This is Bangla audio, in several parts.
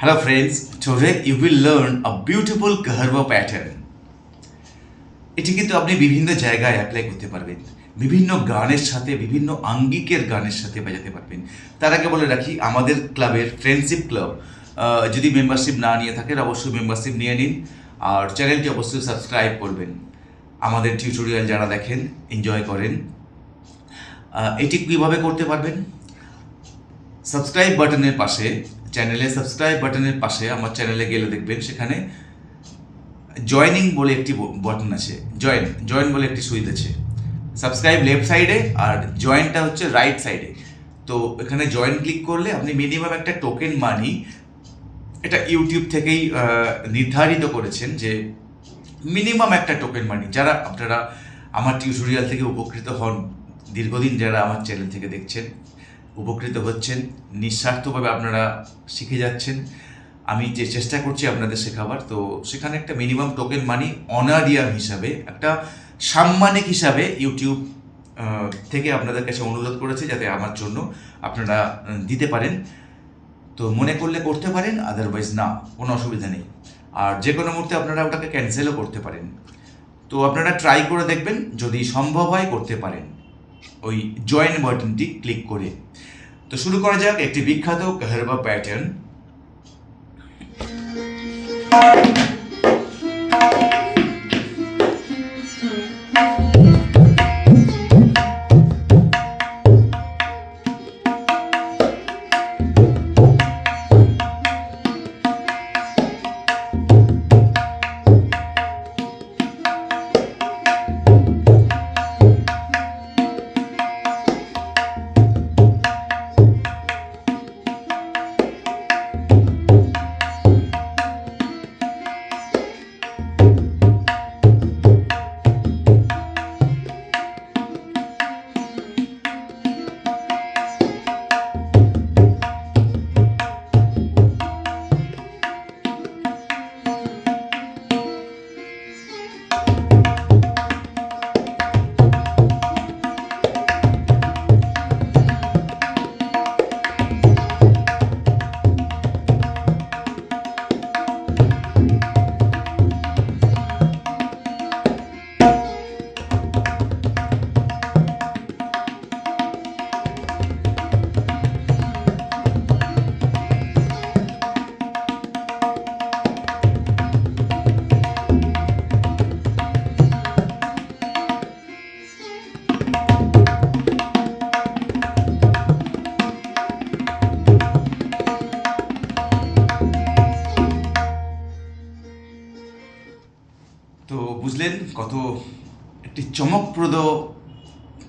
Hello friends, today you will learn a beautiful Kaharva pattern. এটি কিন্তু আপনি বিভিন্ন জায়গায় অ্যাপ্লাই করতে পারবেন। বিভিন্ন গানের সাথে বিভিন্ন আঙ্গিকের গানের সাথে বাজাতে পারবেন। তার আগে বলে রাখি আমাদের ক্লাবের ফ্রেন্ডশিপ ক্লাব যদি মেম্বারশিপ না নিয়ে থাকেন অবশ্যই মেম্বারশিপ নিয়ে নিন। আর চ্যানেলটি অবশ্যই সাবস্ক্রাইব করবেন। আমাদের টিউটোরিয়াল যারা দেখেন এনজয় করেন। এটি কীভাবে করতে পারবেন? সাবস্ক্রাইব বাটনের পাশে চ্যানেলে সাবস্ক্রাইব বাটনের পাশে আমার চ্যানেলে গেলে দেখবেন, সেখানে জয়নিং বলে একটি বাটন আছে। জয়েন জয়েন বলে একটি সুইচ আছে। সাবস্ক্রাইব লেফট সাইডে আর জয়েনটা হচ্ছে রাইট সাইডে তো এখানে জয়েন ক্লিক করলে আপনি মিনিমাম একটা টোকেন মানি এটা ইউটিউব থেকেই নির্ধারিত করেছেন যে মিনিমাম একটা টোকেন মানি যারা আপনারা আমার টিউটোরিয়াল থেকে উপকৃত হন, দীর্ঘদিন যারা আমার চ্যানেল থেকে দেখছেন উপকৃত হচ্ছেন, নিঃস্বার্থভাবে আপনারা শিখে যাচ্ছেন। আমি যে চেষ্টা করছি আপনাদের শেখাবার, তো সেখানে একটা মিনিমাম টোকেন মানি অনারিয়াম হিসাবে, একটা সাম্মানিক হিসাবে ইউটিউব থেকে আপনাদের কাছে অনুরোধ করেছে যাতে আমার জন্য আপনারা দিতে পারেন। তো মনে করলে করতে পারেন আদারওয়াইজ না, কোনো অসুবিধা নেই। আর যে কোনো মুহূর্তে আপনারা ওটাকে ক্যান্সেলও করতে পারেন। তো আপনারা ট্রাই করে দেখবেন, যদি সম্ভব হয় করতে পারেন। ওই জয়েন বাটনটি ক্লিক করে। তো শুরু করা যাক একটি বিখ্যাত কাহারবা প্যাটার্ন তো বুঝলেন কত একটি চমকপ্রদ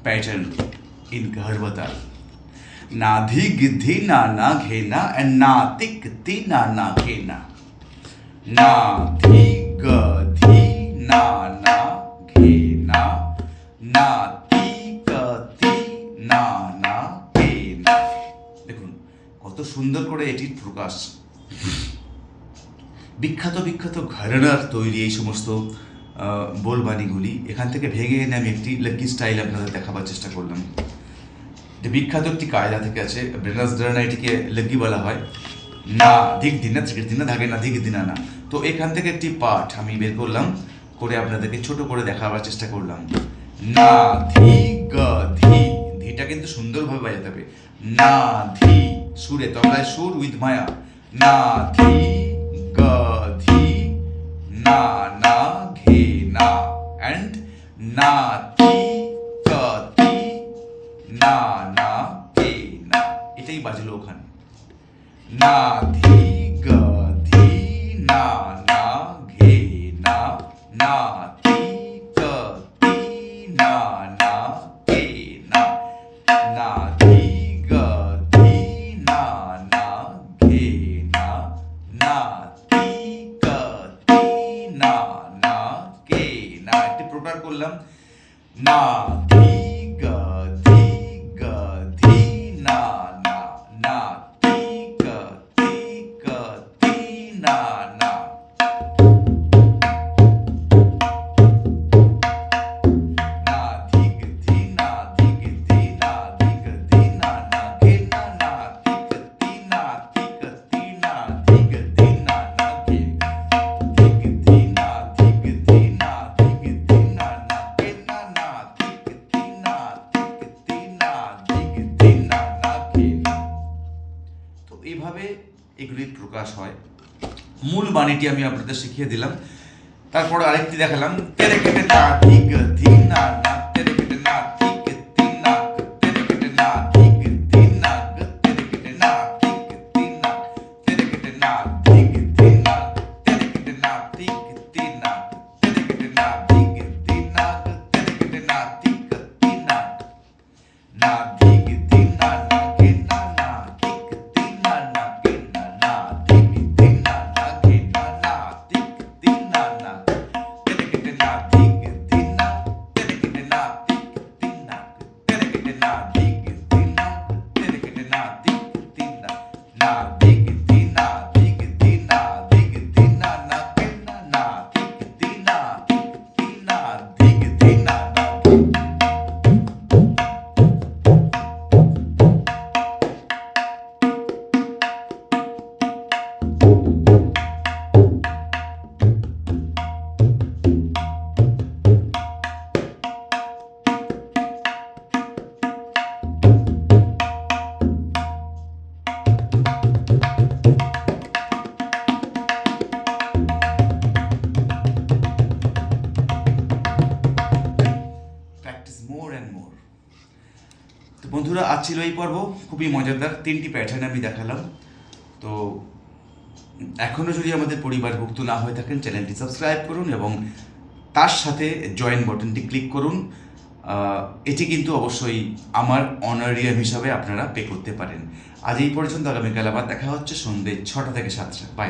প্যাটার্ন ইন গহরবতাল না ধি গিদ্ধি, না না ঘেনা না তিক তি, না না ঘেনা। না ধি গ ধি না না ঘেনা। না তি ক না না ঘেনা। দেখুন, কত সুন্দর করে এটির প্রকাশ। বিখ্যাত বিখ্যাত ঘরানার তৈরি এই সমস্ত আহ, বোলবাণীগুলি এখান থেকে ভেঙে এনে আমি একটি লাকি স্টাইল আপনাদের দেখাবার চেষ্টা করলাম। যে বিখ্যাত একটি কায়দা থেকে আছে ব্রেনাস ড্রানা এটিকে লগ্গি বলা হয়। না দিক দিনা ত্রিক দিনা ধাগে না দিক দিনা না তো এখান থেকে একটি পাঠ আমি বের করলাম করে আপনাদেরকে ছোট করে দেখাবার চেষ্টা করলাম। না ধি গ ধি। ধিটা কিন্তু সুন্দরভাবে বাজাতে হবে। না ধি সুরে তবলায় সুর উইথ মায়া। না ধি গ ধি। না না না। না তি ক তি না না, কে, না। এটাই বাজলো ওখানে। না ধি গ ধি না না, ঘে, না। না, তি, ক, তি, না না, কে, না। না না প্রকাশ হয়। মূল বাণীটি আমি আপনাদের শিখিয়ে দিলাম। তারপর আরেকটি দেখালাম। তেরে কেটে না ঠিক ধি না কেটে না তিন কেটে না তিন কেটে না তিন না তেরে কেটে না বন্ধুরা, আজ ছিল এই পর্ব। খুবই মজাদার। তিনটি প্যাটার্ন আমি দেখালাম। তো এখনও যদি আমাদের পরিবারভুক্ত না হয়ে থাকেন চ্যানেলটি সাবস্ক্রাইব করুন এবং তার সাথে জয়েন বাটনটি ক্লিক করুন। এটি কিন্তু অবশ্যই আমার অনারিয়াম হিসাবে আপনারা পে করতে পারেন। আজ এই পর্যন্ত আগামীকাল আবার দেখা হচ্ছে সন্ধ্যে ছটা থেকে সাতটা। বাই